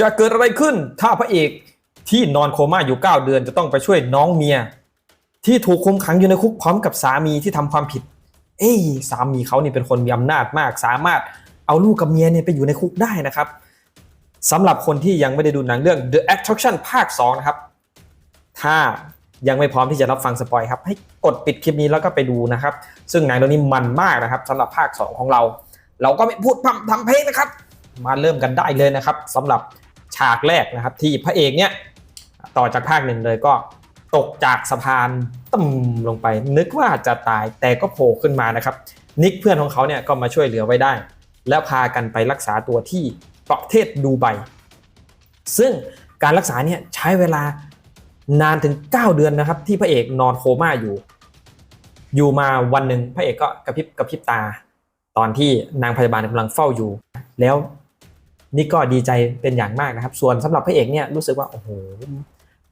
จะเกิดอะไรขึ้นถ้าพระเอกที่นอนโคม่าอยู่ 9 เดือนจะต้องไปช่วยน้องเมีย ที่ถูกคุมขังอยู่ในคุกพร้อมกับสามีที่ทำความผิด เอ้ยสามีเขานี่เป็นคนมีอำนาจมาก สามารถเอาลูกกับเมียเนี่ยไปอยู่ในคุกได้นะครับสำหรับคนที่ยังไม่ได้ดูหนังเรื่อง The Attraction ภาค 2 นะครับ ถ้ายังไม่พร้อมที่จะรับฟังสปอยครับ ให้กดปิดคลิปนี้แล้วก็ไปดูนะครับ ซึ่งหนังเรื่องนี้มันมากนะครับสำหรับภาค 2 ของเรา เราก็ไม่พูดพร่ำทำเพลงนะครับ มาเริ่มกันได้เลยนะครับสำหรับ ฉากแรกนะครับที่พระเอกเนี่ยต่อจากภาคหนึ่งเลยก็ตกจากสะพานตึมลงไป นึกว่าจะตายแต่ก็โผล่ขึ้นมานะครับ นิกเพื่อนของเขาเนี่ยก็มาช่วยเหลือไว้ได้ แล้วพากันไปรักษาตัวที่ประเทศดูไบซึ่งการรักษาเนี่ยใช้เวลานานถึง 9 เดือนนะครับ ที่พระเอกนอนโคม่าอยู่ อยู่มาวันหนึ่งพระเอกก็กระพริบกระพริบตา ตอนที่นางพยาบาลกำลังเฝ้าอยู่ แล้ว นี่ก็ดีใจเป็นอย่างมากนะครับ ส่วนสำหรับพระเอกเนี่ยรู้สึกว่าโอ้โห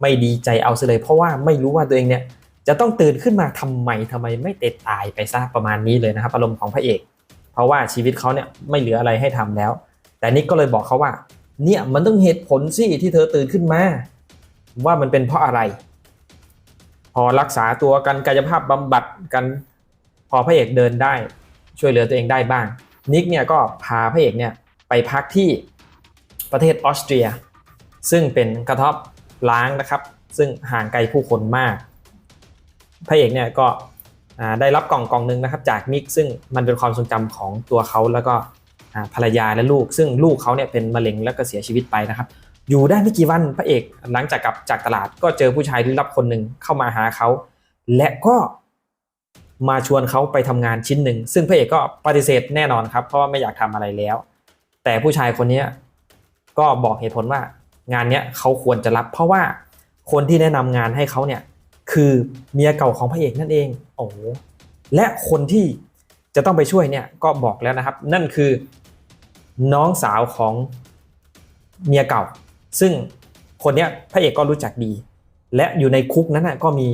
ไม่ดีใจเอาซะเลย เพราะว่าไม่รู้ว่าตัวเองเนี่ยจะต้องตื่นขึ้นมาทำไมทำไมไม่เตะตายไปซะประมาณนี้เลยนะครับอารมณ์ของพระเอก เพราะว่าชีวิตเขาเนี่ยไม่เหลืออะไรให้ทำแล้ว แต่นิกก็เลยบอกเขาว่า เนี่ยมันต้องเหตุผลสิที่เธอตื่นขึ้นมา ว่ามันเป็นเพราะอะไร พอรักษาตัวกันกายภาพบำบัดกัน พอพระเอกเดินได้ ช่วยเหลือตัวเองได้บ้าง นิกเนี่ยก็พาพระเอกเนี่ยไปพักที่ ประเทศออสเตรีย ซึ่งเป็นกระท่อมล้างนะครับ ซึ่งห่างไกลผู้คนมาก พระเอกเนี่ยก็ได้รับกล่องกล่องหนึ่งนะครับ จากนิกซึ่งมันเป็นความทรงจำของตัวเขาแล้วก็ภรรยาและลูก ซึ่งลูกเขาเนี่ยเป็นมะเร็งแล้วก็เสียชีวิตไปนะครับ อยู่ได้ไม่กี่วันพระเอกหลังจากกลับจากตลาดก็เจอผู้ชายที่รับคนหนึ่งเข้ามาหาเขา และก็มาชวนเขาไปทำงานชิ้นหนึ่ง ซึ่งพระเอกก็ปฏิเสธแน่นอนครับ เพราะว่าไม่อยากทำอะไรแล้ว แต่ผู้ชายคนนี้ ก็บอกเหตุผลว่างานเนี้ยเขาควรจะรับ เพราะว่าคนที่แนะนำงานให้เขาเนี่ยคือเมียเก่าของพระเอกนั่นเองโอ้และคนที่จะต้องไปช่วยเนี่ยก็บอกแล้วนะครับ นั่นคือน้องสาวของเมียเก่า ซึ่งคนเนี้ยพระเอกก็รู้จักดี และอยู่ในคุกนั้นนะก็มี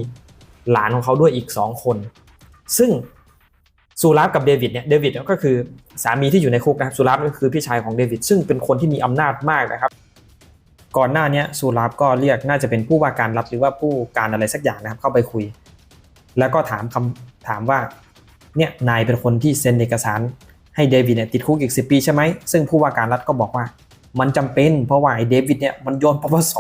หลานของเขาด้วยอีกสองคน ซึ่ง ซูราฟกับเดวิดเนี่ยเดวิดก็คือสามีที่อยู่ในคุกนะครับซูราฟก็คือพี่ชายของเดวิดซึ่งเป็นคนที่มีอำนาจมากนะครับ ก่อนหน้านี้ยซูราฟก็เรียกน่าจะเป็นผู้ว่าการรัฐหรือว่าผู้การอะไรสักอย่างนะครับเข้าไปคุย แล้วก็ถามคำถามว่าเนี่ยนายเป็นคนที่เซ็นเอกสารให้เดวิดเนี่ยติดคุกอีกสิปีใช่ไหมซึ่งผู้ว่าการรัฐก็บอกว่า มันจำเป็นเพราะว่าไอ้เดวิดเนี่ยมันโยนปปส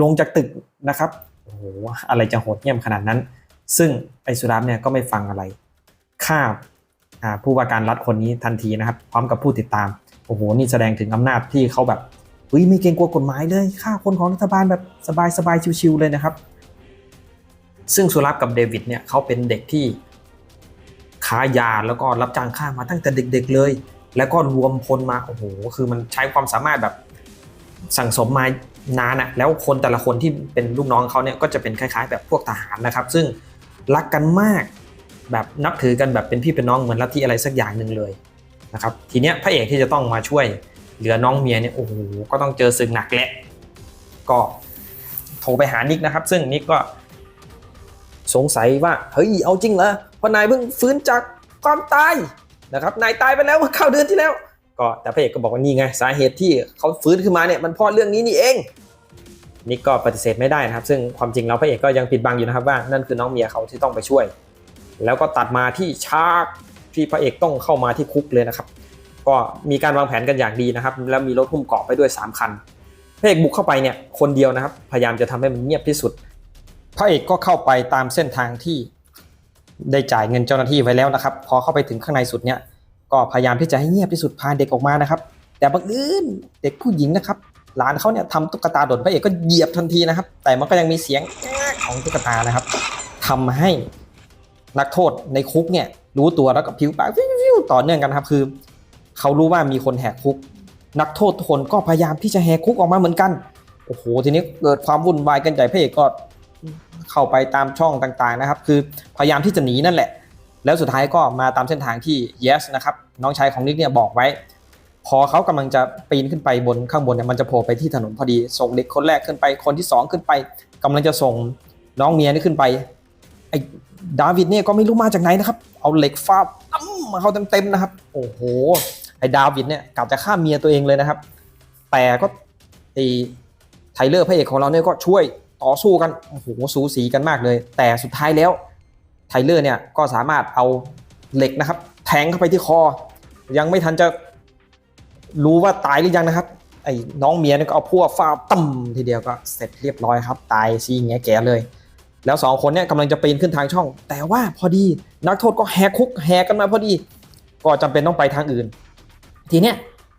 ลงจากตึกนะครับโอ้โหอะไรจะโหดเหี้ยมขนาดนั้น ซึ่งไอ้สุรามเนี่ยก็ไม่ฟังอะไร ฆ่าผู้ว่าการรัฐคนนี้ทันทีนะครับ พร้อมกับผู้ติดตามโอ้โหนี่แสดงถึงอำนาจที่เขาแบบเฮ้ยไม่เกรงกลัวกฎหมายเลยฆ่าคนของรัฐบาลแบบสบายๆชิวๆเลยนะครับ ซึ่งสุรับกับเดวิดเนี่ยเขาเป็นเด็กที่ค้ายาแล้วก็รับจ้างฆ่ามาตั้งแต่เด็ก ๆเลย แล้วก็รวมพลมาโอ้โหคือมันใช้ความสามารถแบบสั่งสมมานานอะแล้วคนแต่ละคนที่เป็นลูกน้องเขาเนี่ยก็จะเป็นคล้าย ๆ แบบพวกทหารนะครับ ซึ่งรักกันมาก แบบนับถือกันแบบเป็นพี่เป็นน้องเหมือนลัทธิอะไรสักอย่างหนึ่งเลยนะครับทีเนี้ยพระเอกที่จะต้องมาช่วยเหลือน้องเมียเนี่ยโอ้โหก็ต้องเจอศึกหนักแหละก็โทรไปหานิกนะครับ ซึ่งนิกก็สงสัยว่าเฮ้ยเอาจริงเหรอพนายเพิ่งฟื้นจากความตายนะครับนายตายไปแล้วเมื่อเข้าเดือนที่แล้ว ก็แต่พระเอกก็บอกว่านี่ไงสาเหตุที่เขาฟื้นขึ้นมาเนี่ยมันเพราะเรื่องนี้นี่เองนี่ก็ปฏิเสธไม่ได้นะครับ ซึ่งความจริงแล้วพระเอกก็ยังปิดบังอยู่นะครับว่านั่นคือน้องเมียเขาที่ต้องไปช่วย แล้วก็ตัดมาที่ฉากที่พระเอกต้องเข้ามาที่คุกเลยนะครับ ก็มีการวางแผนกันอย่างดีนะครับ แล้วมีรถหุ้มเกาะไปด้วย 3 คัน พระเอกบุกเข้าไปเนี่ยคนเดียวนะครับ พยายามจะทำให้มันเงียบที่สุด พระเอกก็เข้าไปตามเส้นทางที่ได้จ่ายเงินเจ้าหน้าที่ไว้แล้วนะครับ พอเข้าไปถึงข้างในสุดเนี่ยก็พยายามที่จะให้เงียบที่สุดพาเด็กออกมานะครับ แต่บังเอิญเด็กผู้หญิงนะครับหลานเขาเนี่ยทำตุ๊กตาโดดพระเอกก็เหยียบทันทีนะครับ แต่มันก็ยังมีเสียงของตุ๊กตานะครับทำให้ นักโทษในคุกเนี่ยรู้ตัวแล้วก็ผิวปากวิวต่อเนื่องกันครับคือ เขารู้ว่ามีคนแหกคุก นักโทษทุกคนก็พยายามที่จะแหกคุกออกมาเหมือนกันโอ้โหทีนี้เกิดความวุ่นวายกันใหญ่พระเอกก็เข้าไปตามช่องต่างๆนะครับ คือพยายามที่จะหนีนั่นแหละ แล้วสุดท้ายก็มาตามเส้นทางที่ Yes นะครับน้องชายของนิกเนี่ยบอกไว้ พอเขากำลังจะปีนขึ้นไปบนข้างบนเนี่ยมันจะโผล่ไปที่ถนนพอดี ส่งเด็กคนแรกขึ้นไปคนที่สองขึ้นไปกำลังจะส่งน้องเมียนี่ขึ้นไปไอ ดาวิดเนี่ยก็ไม่รู้มาจากไหนนะครับ เอาเหล็กฟาดตั้มมาเข้าเต็มๆนะครับ โอ้โห ไอ้ดาวิดเนี่ยกลับจะฆ่าเมียตัวเองเลยนะครับ แต่ก็ไอ้ไทเลอร์พระเอกของเราเนี่ยก็ช่วยต่อสู้กัน โอ้โห สูสีกันมากเลย แต่สุดท้ายแล้วไทเลอร์เนี่ยก็สามารถเอาเหล็กนะครับ แทงเข้าไปที่คอ ยังไม่ทันจะรู้ว่าตายหรือยังนะครับ ไอ้น้องเมียเนี่ยก็เอาพวกฟาดตั้มทีเดียวก็เสร็จเรียบร้อยครับ ตายซีแงแก่เลย แล้วสองคนเนี่ยกำลังจะปีนขึ้นทางช่อง แต่ว่าพอดีนักโทษก็แหกคุกแหกกันมาพอดี ก็จำเป็นต้องไปทางอื่น ทีเนี้ย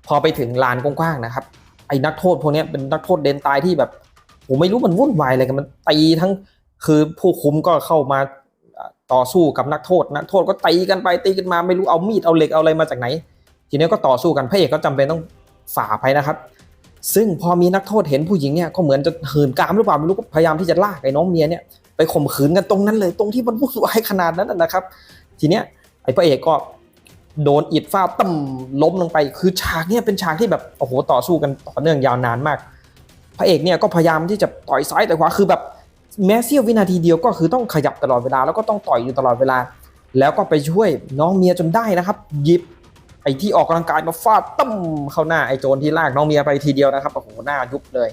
พอไปถึงลานกว้างๆนะครับไอ้นักโทษพวกเนี้ยเป็นนักโทษเดนตายที่แบบผมไม่รู้มันวุ่นวายอะไรกันมันตีทั้งคือผู้คุมก็เข้ามาต่อสู้กับนักโทษ นักโทษก็ตีกันไปตีกันมาไม่รู้เอามีดเอาเหล็กเอาอะไรมาจากไหน ทีนี้ก็ต่อสู้กันพระเอกก็จำเป็นต้องฝ่าไปนะครับ ซึ่งพอมีนักโทษเห็นผู้หญิงเนี่ยก็เหมือนจะหืนกามหรือเปล่าไม่รู้ก็พยายามที่จะลากไอ้น้องเมียเนี่ย ไปข่มขืนกันตรงนั้นเลยตรงที่มันวุ่นวายขนาดนั้นนะครับ ทีเนี้ยไอ้พระเอกก็โดนอิดฟาดตั้มล้มลงไป คือฉากเนี่ยเป็นฉากที่แบบโอ้โหต่อสู้กันต่อเนื่องยาวนานมาก พระเอกเนี่ยก็พยายามที่จะต่อยซ้ายต่อยขวาคือแบบแม้เสี้ยววินาทีเดียวก็คือต้องขยับตลอดเวลาแล้วก็ต้องต่อยอยู่ตลอดเวลา แล้วก็ไปช่วยน้องเมียจนได้นะครับหยิบไอ้ที่ออกกำลังกายมาฟาดตั้มเข้าหน้าไอ้โจรที่ลากน้องเมียไปทีเดียวนะครับโอ้โหหน้ายุบเลย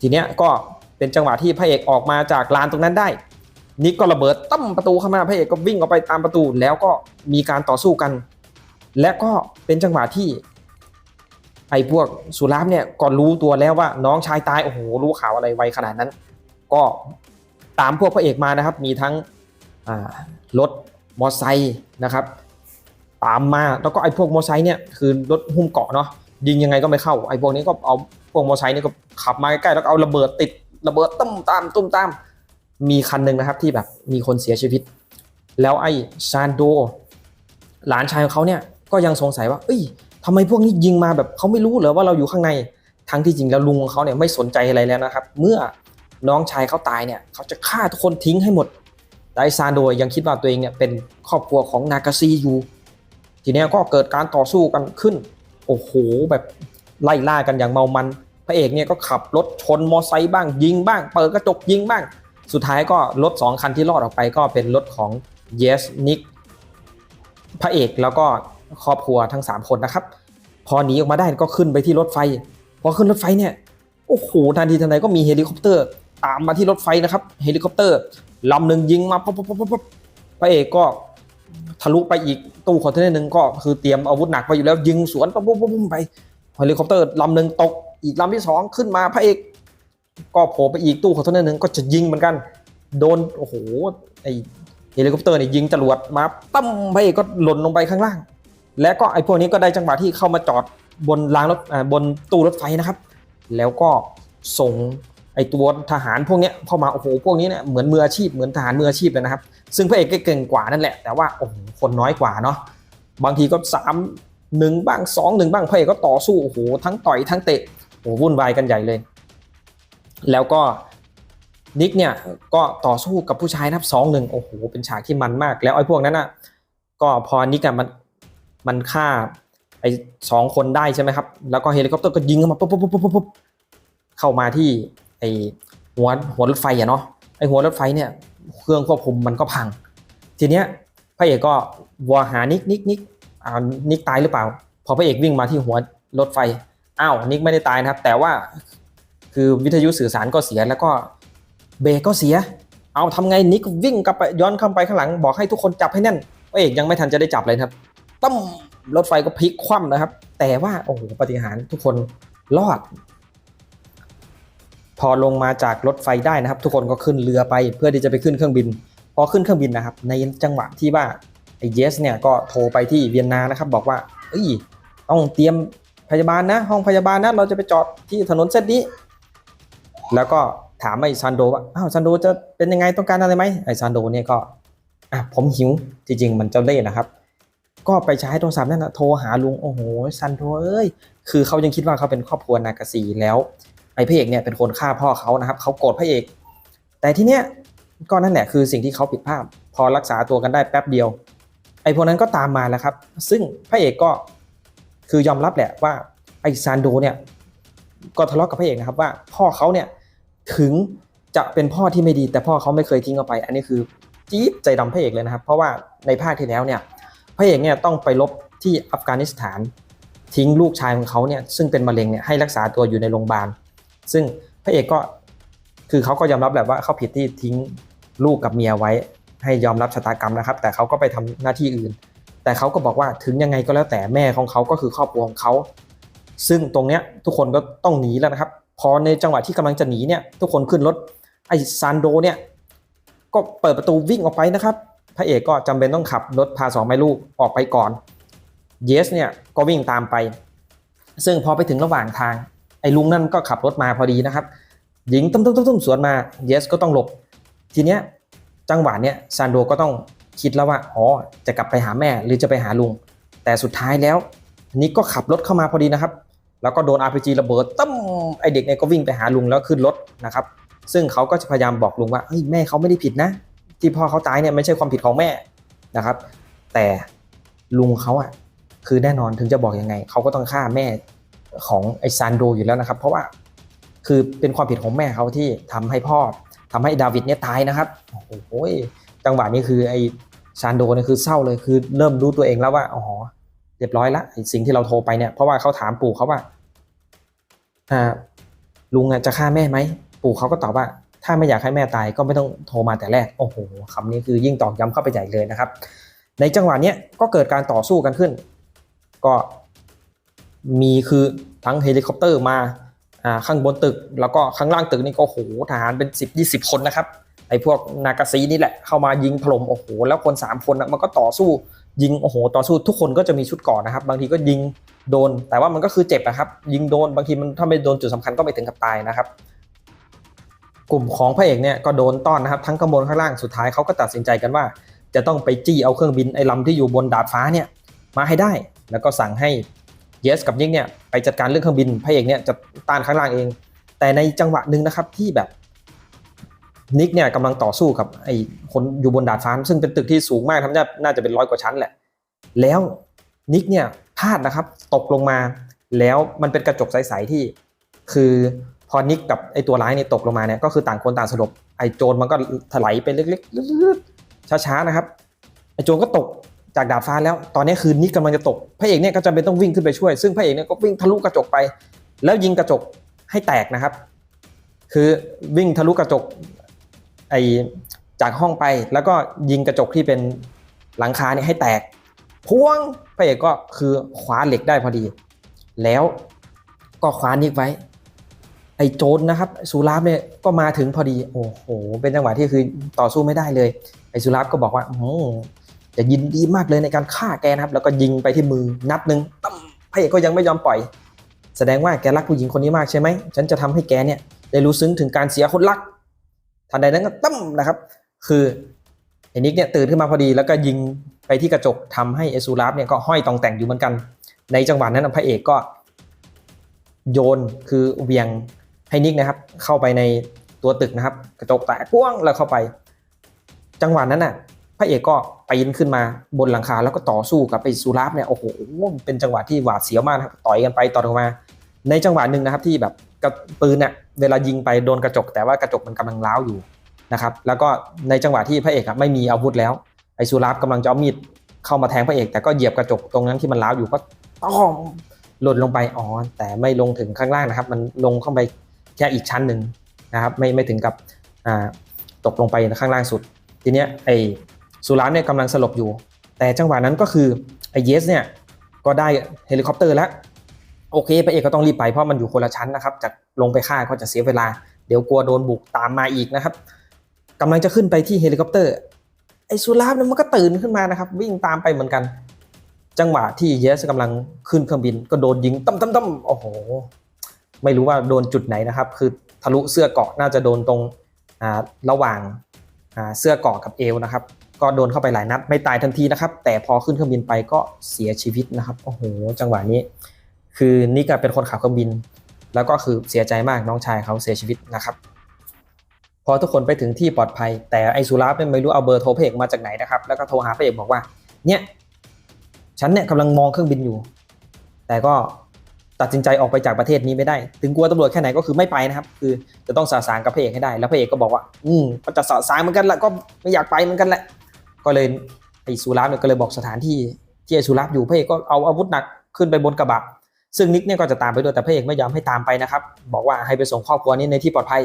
ทีเนี้ยก็ เป็นจังหวะที่พระเอกออกมาจากลานตรงนั้นได้นิกก็ระเบิดตั้มประตูเข้ามาพระเอกก็วิ่งออกไปตามประตูแล้วก็มีการต่อสู้กัน และก็เป็นจังหวะที่ ไอ้พวกสุรามเนี่ยก็รู้ตัวแล้วว่าน้องชายตายโอ้โหรู้ข่าวอะไรไวขนาดนั้น ก็ตามพวกพระเอกมานะครับ มีทั้งรถมอไซค์นะครับ ตามมาแล้วก็ไอ้พวกมอไซค์เนี่ยคือรถหุ้มเกาะเนาะยิงยังไงก็ไม่เข้าไอ้พวกนี้ก็เอาพวกมอไซค์เนี่ยก็ขับมาใกล้ๆแล้วเอาระเบิดติด ระเบิดตุ้มตามตุ้มตาม มีคันหนึ่งนะครับที่แบบมีคนเสียชีวิต แล้วไอ้ซานโดหลานชายของเขาเนี่ยก็ยังสงสัยว่า เอ้ยทำไมพวกนี้ยิงมาแบบเขาไม่รู้เหรอว่าเราอยู่ข้างในทั้งที่จริงแล้วลุงของเขาเนี่ยไม่สนใจอะไรแล้วนะครับ เมื่อน้องชายเขาตายเนี่ยเขาจะฆ่าทุกคนทิ้งให้หมดแต่ไอ้ซานโดยังคิดว่าตัวเองเนี่ยเป็นครอบครัวของนากาซีอยู่ทีนี้ก็เกิดการต่อสู้กันขึ้น โอ้โหแบบไล่ล่ากันอย่างเมามัน พระเอกเนี่ยก็ขับรถชนมอไซค์บ้างยิงบ้าง เปิดกระจกยิงบ้าง สุดท้ายก็รถสองคันที่รอดออกไปก็เป็นรถของ Yes Nick พระเอกแล้วก็ครอบครัวทั้ง 3 คนนะครับ พอหนีออกมาได้ก็ขึ้นไปที่รถไฟ พอขึ้นรถไฟเนี่ยโอ้โหทันทีทันใดก็มีเฮลิคอปเตอร์ ตามมาที่รถไฟนะครับเฮลิคอปเตอร์ลำหนึ่งยิงมาปุ๊บปุ๊บปุ๊บปุ๊บพระเอกก็ทะลุไปอีกตู้คอนเทนเนอร์หนึ่งก็คือเตรียมอาวุธหนักไปอยู่แล้วยิงสวนปุ๊บปุ๊บปุ๊บปุ๊บไปเฮลิคอปเตอร์ลำหนึ่งตก อีกลำที่สองขึ้นมาพระเอกก็โผล่ไปอีกตู้คอนเทนเนอร์หนึ่งก็จะยิงเหมือนกัน โดนโอ้โหไอเฮลิคอปเตอร์เนี่ยยิงจรวดมาตั้มพระเอกก็หล่นลงไปข้างล่าง และก็ไอพวกนี้ก็ได้จังหวะที่เข้ามาจอดบนรางรถบนตู้รถไฟนะครับ แล้วก็ส่งไอตัวทหารพวกนี้เข้ามาโอ้โหพวกนี้เนี่ยเหมือนมืออาชีพเหมือนทหารมืออาชีพเลยนะครับ ซึ่งพระเอกก็เก่งกว่านั่นแหละ แต่ว่าโอ้โหคนน้อยกว่าเนาะบางทีก็สามหนึ่งบ้างสองหนึ่งบ้างพระเอกก็ต่อสู้โอ้โหทั้งต่อยทั้งเตะ โอ้โหวุ่นวายกันใหญ่เลย แล้วก็นิกเนี่ยก็ต่อสู้กับผู้ชายนับสองหนึ่งโอ้โหเป็นฉากที่มันมาก แล้วไอ้พวกนั้นอะก็พอนิกอะมันมันฆ่าไอ้สองคนได้ใช่ไหมครับ แล้วก็เฮลิคอปเตอร์ก็ยิงเข้ามาปุ๊บปุ๊บปุ๊บปุ๊บปุ๊บเข้ามาที่ไอ้หัวหัวรถไฟอะเนาะไอ้หัวรถไฟเนี่ยเครื่องควบคุมมันก็พัง ทีเนี้ยพระเอกก็วอหานิกนิกนิกอ่านิกตายหรือเปล่า พอพระเอกวิ่งมาที่หัวรถไฟ อ้าวนิกไม่ได้ตายนะครับ แต่ว่าคือวิทยุสื่อสารก็เสียแล้วก็เบรกก็เสีย เอาทำไงนิกวิ่งกลับไปย้อนเข้าไปข้างหลังบอกให้ทุกคนจับให้แน่นพระเอกยังไม่ทันจะได้จับเลยครับตั้มรถไฟก็พลิกคว่ำนะครับ แต่ว่าโอ้โหปาฏิหารย์ทุกคนรอด พอลงมาจากรถไฟได้นะครับ ทุกคนก็ขึ้นเรือไปเพื่อที่จะไปขึ้นเครื่องบิน พอขึ้นเครื่องบินนะครับ ในจังหวะที่ว่าไอเยสเนี่ยก็โทรไปที่เวียนนานะครับ บอกว่าเอ้ยต้องเตรียม พยาบาลนะ ห้องพยาบาลนะ เราจะไปจอดที่ถนนเส้นนี้ แล้วก็ถามไอ้ซันโดว่าอ้าวซันโดจะเป็นยังไงต้องการอะไรไหมไอ้ซันโดเนี่ยก็อะผมหิวจริงๆมันเจ้าเล่ห์นะครับ ก็ไปใช้โทรศัพท์นั่นนะโทรหาลุงโอ้โหซันโดเอ้ยคือเขายังคิดว่าเขาเป็นครอบครัวนากาซีแล้ว ไอ้พระเอกเนี่ยเป็นคนฆ่าพ่อเขานะครับเขาโกรธพระเอก แต่ทีเนี้ยก็นั่นแหละคือสิ่งที่เขาผิดพลาดพอรักษาตัวกันได้แป๊บเดียว ไอ้พวกนั้นก็ตามมาแล้วครับ ซึ่งพระเอกก็ คือยอมรับแหละว่าไอซานโดเนี่ยก็ทะเลาะกับพระเอกนะครับว่าพ่อเขาเนี่ยถึงจะเป็นพ่อที่ไม่ดี แต่พ่อเขาไม่เคยทิ้งเอาไป อันนี้คือจี๊ดใจดำพระเอกเลยนะครับ เพราะว่าในภาคที่แล้วเนี่ยพระเอกเนี่ยต้องไปรบที่อัฟกานิสถาน ทิ้งลูกชายของเขาเนี่ยซึ่งเป็นมะเร็งเนี่ยให้รักษาตัวอยู่ในโรงพยาบาลซึ่งพระเอกก็คือเขาก็ยอมรับแหละว่าเขาผิดที่ทิ้งลูกกับเมียไว้ ให้ยอมรับชะตากรรมนะครับ แต่เขาก็ไปทำหน้าที่อื่น แต่เขาก็บอกว่าถึงยังไงก็แล้วแต่แม่ของเขาก็คือครอบครัวของเขา ซึ่งตรงเนี้ยทุกคนก็ต้องหนีแล้วนะครับ พอในจังหวะที่กำลังจะหนีเนี่ยทุกคนขึ้นรถไอ้ซานโดเนี่ยก็เปิดประตูวิ่งออกไปนะครับพระเอกก็จำเป็นต้องขับรถพาสองแม่ลูกออกไปก่อนเยสเนี่ยก็วิ่งตามไป ซึ่งพอไปถึงระหว่างทาง ไอ้ลุงนั่นก็ขับรถมาพอดีนะครับ หญิงต้มตุ้มตุ้มตุ้มสวนมาเยสก็ต้องหลบ ทีเนี้ยจังหวะเนี้ยซานโดก็ต้อง คิดแล้วว่าอ๋อจะกลับไปหาแม่หรือจะไปหาลุง แต่สุดท้ายแล้วนิกก็ขับรถเข้ามาพอดีนะครับ แล้วก็โดน RPG ระเบิดตั้มไอเด็กเนี่ยก็วิ่งไปหาลุงแล้วขึ้นรถนะครับ ซึ่งเขาก็จะพยายามบอกลุงว่าเฮ้ยแม่เขาไม่ได้ผิดนะ ที่พ่อเขาตายเนี่ยไม่ใช่ความผิดของแม่นะครับ แต่ลุงเขาอะคือแน่นอนถึงจะบอกยังไงเขาก็ต้องฆ่าแม่ของไอซานโดอยู่แล้วนะครับ เพราะว่าคือเป็นความผิดของแม่เขาที่ทำให้พ่อทำให้ดาวิดเนี่ยตายนะครับโอ้โหจังหวะนี้คือไอ ซานโดเนี่ยคือเศร้าเลยคือเริ่มรู้ตัวเองแล้วว่าอ๋อเรียบร้อยละสิ่งที่เราโทรไปเนี่ยเพราะว่าเขาถามปู่เขาว่าอ่าลุงจะฆ่าแม่ไหมปู่เขาก็ตอบว่า ถ้าไม่อยากให้แม่ตายก็ไม่ต้องโทรมาแต่แรกโอ้โหคำนี้คือยิ่งตอกย้ำเข้าไปใหญ่เลยนะครับ ในจังหวะนี้ก็เกิดการต่อสู้กันขึ้น ก็มีคือทั้งเฮลิคอปเตอร์มาข้างบนตึก แล้วก็ข้างล่างตึกนี่ก็โอ้โหทหารเป็น 10 20 คนนะครับ ไอ้พวกนากาซีนี่แหละเข้ามายิงถล่มโอ้โหแล้วคนสามคนนะมันก็ต่อสู้ยิงโอ้โหต่อสู้ทุกคนก็จะมีชุดก่อนนะครับ บางทีก็ยิงโดน แต่ว่ามันก็คือเจ็บนะครับ ยิงโดนบางทีมันถ้าไม่โดนจุดสำคัญก็ไม่ถึงกับตายนะครับ กลุ่มของพระเอกเนี่ยก็โดนต้อนนะครับ ทั้งข้างบนข้างล่างสุดท้ายเขาก็ตัดสินใจกันว่า จะต้องไปจี้เอาเครื่องบินไอ้ลำที่อยู่บนดาดฟ้าเนี่ยมาให้ได้ แล้วก็สั่งให้เยสกับนิกเนี่ยไปจัดการเรื่องเครื่องบินพระเอกเนี่ยจะต้านข้างล่างเอง แต่ในจังหวะหนึ่งนะครับที่แบบ นิกเนี่ยกำลังต่อสู้กับไอ้คนอยู่บนดาดฟ้าซึ่งเป็นตึกที่สูงมากทำน่าน่าจะเป็นร้อยกว่าชั้นแหละ แล้วนิกเนี่ยพลาดนะครับตกลงมา แล้วมันเป็นกระจกใสๆที่ คือพอนิกกับไอ้ตัวร้ายเนี่ยตกลงมาเนี่ยก็คือต่างคนต่างสลบไอ้โจรมันก็ถลายไปเล็กๆช้าๆนะครับไอ้โจรก็ตกจากดาดฟ้าแล้ว ตอนนี้คือนิกกำลังจะตกพระเอกเนี่ยก็จำเป็นต้องวิ่งขึ้นไปช่วย ซึ่งพระเอกเนี่ยก็วิ่งทะลุกระจกไป แล้วยิงกระจกให้แตกนะครับ คือวิ่งทะลุกระจก ไอจากห้องไปแล้วก็ยิงกระจกที่เป็นหลังคาเนี่ยให้แตกพวงพระเอกก็คือคว้าเหล็กได้พอดี แล้วก็คว้านิกไว้ ไอโจรนะครับสุราฟเนี่ยก็มาถึงพอดี โอ้โห เป็นจังหวะที่คือต่อสู้ไม่ได้เลย ไอสุราฟก็บอกว่าอืมจะยินดีมากเลยในการฆ่าแกนะครับ แล้วก็ยิงไปที่มือนัดหนึ่งตั้มพระเอกก็ยังไม่ยอมปล่อย แสดงว่าแกรักผู้หญิงคนนี้มากใช่ไหมฉันจะทำให้แกเนี่ยได้รู้ซึ้งถึงการเสียคนรัก ทันใดนั้นก็ตั้มนะครับ คือไอ้นิกเนี่ยตื่นขึ้นมาพอดีแล้วก็ยิงไปที่กระจกทำให้เอซูราฟเนี่ยก็ห้อยตองแต่งอยู่เหมือนกัน ในจังหวะนั้นพระเอกก็ โยนคือเวียงให้นิกนะครับ เข้าไปในตัวตึกนะครับ กระจกแตกพ่วงแล้วเข้าไป จังหวะนั้นน่ะ พระเอกก็ปีนขึ้นมาบนหลังคาแล้วก็ต่อสู้กับไอ้ซูราฟเนี่ยโอ้โหเป็นจังหวะที่หวาดเสียวมากครับต่อยกันไปต่อยกันมา ในจังหวะหนึ่งนะครับที่แบบ กระปืนเนี่ยเวลายิงไปโดนกระจก แต่ว่ากระจกมันกำลังร้าวอยู่นะครับ แล้วก็ในจังหวะที่พระเอกไม่มีอาวุธแล้วไอ้สุราฟกำลังจะเอามีดเข้ามาแทงพระเอก แต่ก็เหยียบกระจกตรงนั้นที่มันร้าวอยู่ก็ต้องหล่นลงไปอ๋อแต่ไม่ลงถึงข้างล่างนะครับ มันลงเข้าไปแค่อีกชั้นหนึ่งนะครับ ไม่ไม่ถึงกับตกลงไปข้างล่างสุด ทีเนี้ยไอ้สุราฟเนี่ยกำลังสลบอยู่ แต่จังหวะนั้นก็คือไอ้เยสเนี่ยก็ได้เฮลิคอปเตอร์แล้ว โอเคพระเอกก็ต้องรีบไปเพราะมันอยู่คนละชั้นนะครับจากลงไปฆ่าก็จะเสียเวลา เดี๋ยวกลัวโดนบุกตามมาอีกนะครับกำลังจะขึ้นไปที่เฮลิคอปเตอร์ไอ้สุราฟเนี่ยมันก็ตื่นขึ้นมานะครับ วิ่งตามไปเหมือนกัน จังหวะที่เยสกำลังขึ้นเครื่องบินก็โดนยิงตั้มตั้มตั้มโอ้โห ไม่รู้ว่าโดนจุดไหนนะครับ คือทะลุเสื้อเกาะน่าจะโดนตรงระหว่างาเสื้อเกาะกับเอวนะครับ ก็โดนเข้าไปหลายนัดไม่ตายทันทีนะครับ แต่พอขึ้นเครื่องบินไปก็เสียชีวิตนะครับโอ้โหจังหวะนี้ คือนิกเป็นคนขับเครื่องบิน แล้วก็คือเสียใจมากน้องชายเขาเสียชีวิตนะครับ พอทุกคนไปถึงที่ปลอดภัย แต่ไอสุราฟไม่รู้เอาเบอร์โทรพระเอกมาจากไหนนะครับ แล้วก็โทรหาพระเอกบอกว่า เนี่ยฉันเนี่ยกำลังมองเครื่องบินอยู่ แต่ก็ตัดสินใจออกไปจากประเทศนี้ไม่ได้ ถึงกลัวตำรวจแค่ไหนก็คือไม่ไปนะครับ คือจะต้องสะสางกับพระเอกให้ได้ แล้วพระเอกก็บอกว่า อืมก็จะสะสางเหมือนกันแหละก็ไม่อยากไปเหมือนกันแหละ ก็เลยไอสุราฟเนี่ยก็เลยบอกสถานที่ที่ไอสุราฟอยู่พระเอกก็เอาอาวุธหนักขึ้นไปบนกระบะ ซึ่งนิกเนี่ยก็จะตามไปด้วยแต่พระเอกไม่ยอมให้ตามไปนะครับ บอกว่าให้ไปส่งครอบครัวนี้ในที่ปลอดภัย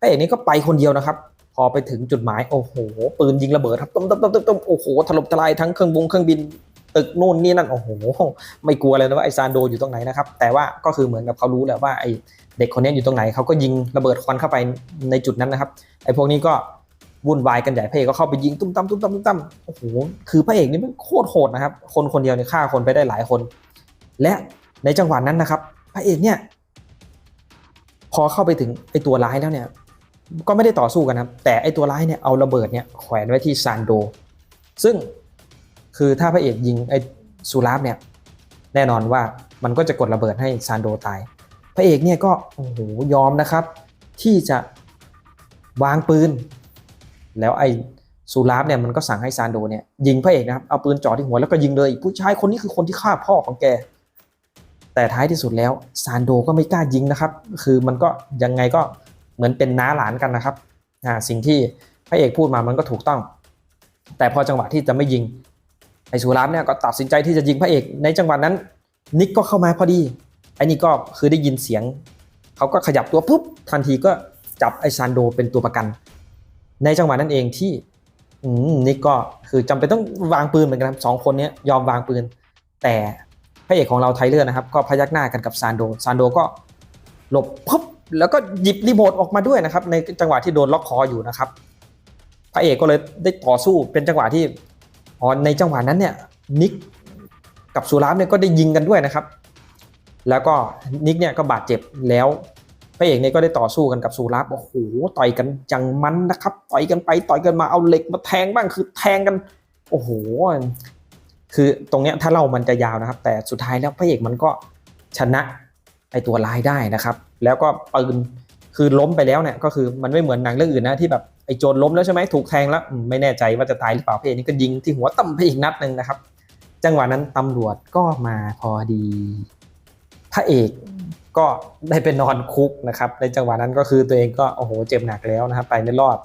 พระเอกนี่ก็ไปคนเดียวนะครับ พอไปถึงจุดหมายโอ้โห ปืนยิงระเบิดครับตุ้มตุ้มตุ้มตุ้มตุ้มโอ้โหถล่มทลายทั้งเครื่องบุงเครื่องบินตึกนู่นนี่นั่นโอ้โห ไม่กลัวเลยนะว่าไอซานโดอยู่ตรงไหนนะครับ แต่ว่าก็คือเหมือนกับเขารู้แหละว่าไอเด็กคนนี้อยู่ตรงไหนเขาก็ยิงระเบิดควันเข้าไปในจุดนั้นนะครับไอพวกนี้ก็วุ่นวายกันใหญ่พระเอกก็เข้าไปยิงตุ้มตั้มตุ้มตั้มตุ้มตั้มโอ้โหคือพระเอกนี่มันโคตรโหดนะครับ คนคนเดียวเนี่ยฆ่าคนไปได้หลายคน และ ในจังหวะนั้นนะครับ พระเอกเนี่ย พอเข้าไปถึงไอตัวร้ายแล้วเนี่ย ก็ไม่ได้ต่อสู้กันนะแต่ไอตัวร้ายเนี่ยเอาระเบิดเนี่ยแขวนไว้ที่ซานโด ซึ่งคือถ้าพระเอกยิงไอซูราฟเนี่ย แน่นอนว่ามันก็จะกดระเบิดให้ซานโดตาย พระเอกเนี่ยก็โอ้โหยอมนะครับ ที่จะวางปืน แล้วไอ้ซูราฟเนี่ยมันก็สั่งให้ซานโดเนี่ยยิงพระเอกนะครับเอาปืนจ่อที่หัวแล้วก็ยิงเลย ผู้ชายคนนี้คือคนที่ฆ่าพ่อของแก แต่ท้ายที่สุดแล้วซานโดก็ไม่กล้ายิงนะครับ คือมันก็ยังไงก็เหมือนเป็นน้าหลานกันนะครับอ่าสิ่งที่พระเอกพูดมามันก็ถูกต้อง แต่พอจังหวะที่จะไม่ยิงไอ้สุราฟเนี่ยก็ตัดสินใจที่จะยิงพระเอกในจังหวะนั้น นิกก็เข้ามาพอดีไอ้นี่ก็คือได้ยินเสียงเขาก็ขยับตัวปุ๊บทันทีก็จับไอ้ซานโดเป็นตัวประกัน ในจังหวะนั้นเองที่นิกก็คือจำเป็นต้องวางปืนเหมือนกันสองคนนี้ยอมวางปืน แต่ ระเอกของเราไทเลอร์นะครับ ก็พยักหน้ากันกับซานโดซานโดก็หลบปุ๊บแล้วก็หยิบรีโมทออกมาด้วยนะครับ ในจังหวะที่โดนล็อกคออยู่นะครับ พระเอกก็เลยได้ต่อสู้เป็นจังหวะที่อ๋อในจังหวะนั้นเนี่ยนิกกับสุราฟเนี่ยก็ได้ยิงกันด้วยนะครับ แล้วก็นิกเนี่ยก็บาดเจ็บแล้วพระเอกเนี่ยก็ได้ต่อสู้กันกับสุราฟโอ้โหต่อยกันจังมันนะครับ ต่อยกันไปต่อยกันมาเอาเหล็กมาแทงบ้างคือแทงกัน โอ้โห คือตรงเนี้ยถ้าเรามันจะยาวนะครับ แต่สุดท้ายแล้วพระเอกมันก็ชนะไอตัวร้ายได้นะครับ แล้วก็ปืนคือล้มไปแล้วเนี่ยก็คือมันไม่เหมือนหนังเรื่องอื่นนะที่แบบไอโจรล้มแล้วใช่ไหมถูกแทงแล้วไม่แน่ใจว่าจะตายหรือเปล่าพระเอกนี่ก็ยิงที่หัวต่ำไปอีกนัดหนึ่งนะครับ จังหวะนั้นตำรวจก็มาพอดี พระเอกก็ได้ไปนอนคุกนะครับ ในจังหวะนั้นก็คือตัวเองก็โอ้โหเจ็บหนักแล้วนะครับไปไม่รอด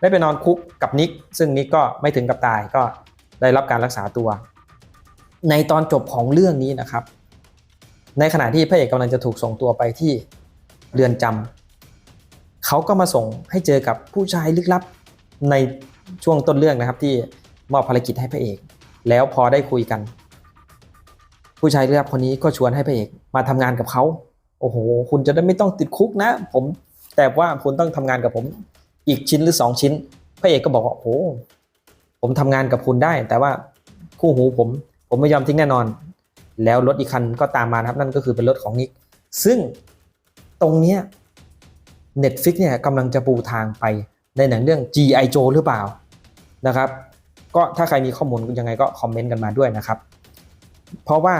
ได้ไปนอนคุกกับนิกซึ่งนิกก็ไม่ถึงกับตายก็ได้รับการรักษาตัว ในตอนจบของเรื่องนี้นะครับ ในขณะที่พระเอกกำลังจะถูกส่งตัวไปที่เรือนจำเขาก็มาส่งให้เจอกับผู้ชายลึกลับในช่วงต้นเรื่องนะครับ ที่มอบภารกิจให้พระเอก แล้วพอได้คุยกัน ผู้ชายลึกลับคนนี้ก็ชวนให้พระเอกมาทำงานกับเขาโอ้โห คุณจะได้ไม่ต้องติดคุกนะ ผม แต่ว่าคุณต้องทำงานกับผม อีกชิ้นหรือสองชิ้น พระเอกก็บอกว่าโอ้โหผมทำงานกับคุณได้ แต่ว่าคู่หูผม ผมไม่ยอมทิ้งแน่นอน แล้วรถอีกคันก็ตามมาครับนั่นก็คือเป็นรถของนิก ซึ่งตรงเนี้ย Netflix เนี่ยกำลังจะปูทางไปในหนังเรื่อง G.I. Joe หรือเปล่านะครับ ก็ถ้าใครมีข้อมูลยังไงก็คอมเมนต์กันมาด้วยนะครับ เพราะว่า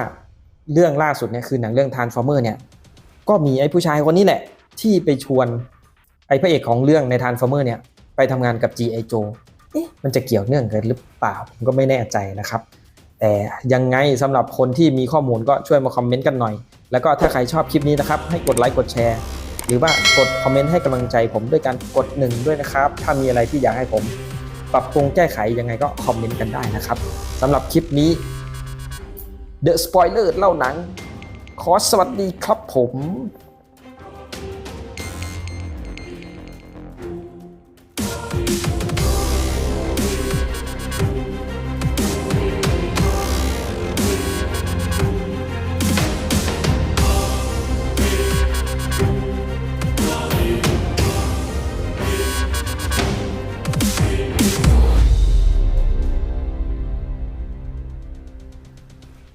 เรื่องล่าสุดเนี่ยคือหนังเรื่อง Transformer เนี่ยก็มีไอ้ผู้ชายคนนี้แหละ ที่ไปชวนไอ้พระเอกของเรื่องใน Transformer เนี่ยไปทำงานกับ G.I. Joe เอ๊ะมันจะเกี่ยวเนื่องกันหรือเปล่าผมก็ไม่แน่ใจนะครับ แต่ยังไงสำหรับคนที่มีข้อมูลก็ช่วยมาคอมเมนต์กันหน่อย แล้วก็ถ้าใครชอบคลิปนี้นะครับ ให้กดไลค์กดแชร์ หรือว่ากดคอมเมนต์ให้กำลังใจผมด้วยการกดหนึ่งด้วยนะครับ ถ้ามีอะไรที่อยากให้ผม ปรับปรุงแก้ไขยังไงก็คอมเมนต์กันได้นะครับสำหรับคลิปนี้ The Spoiler เล่าหนัง ขอสวัสดีครับผม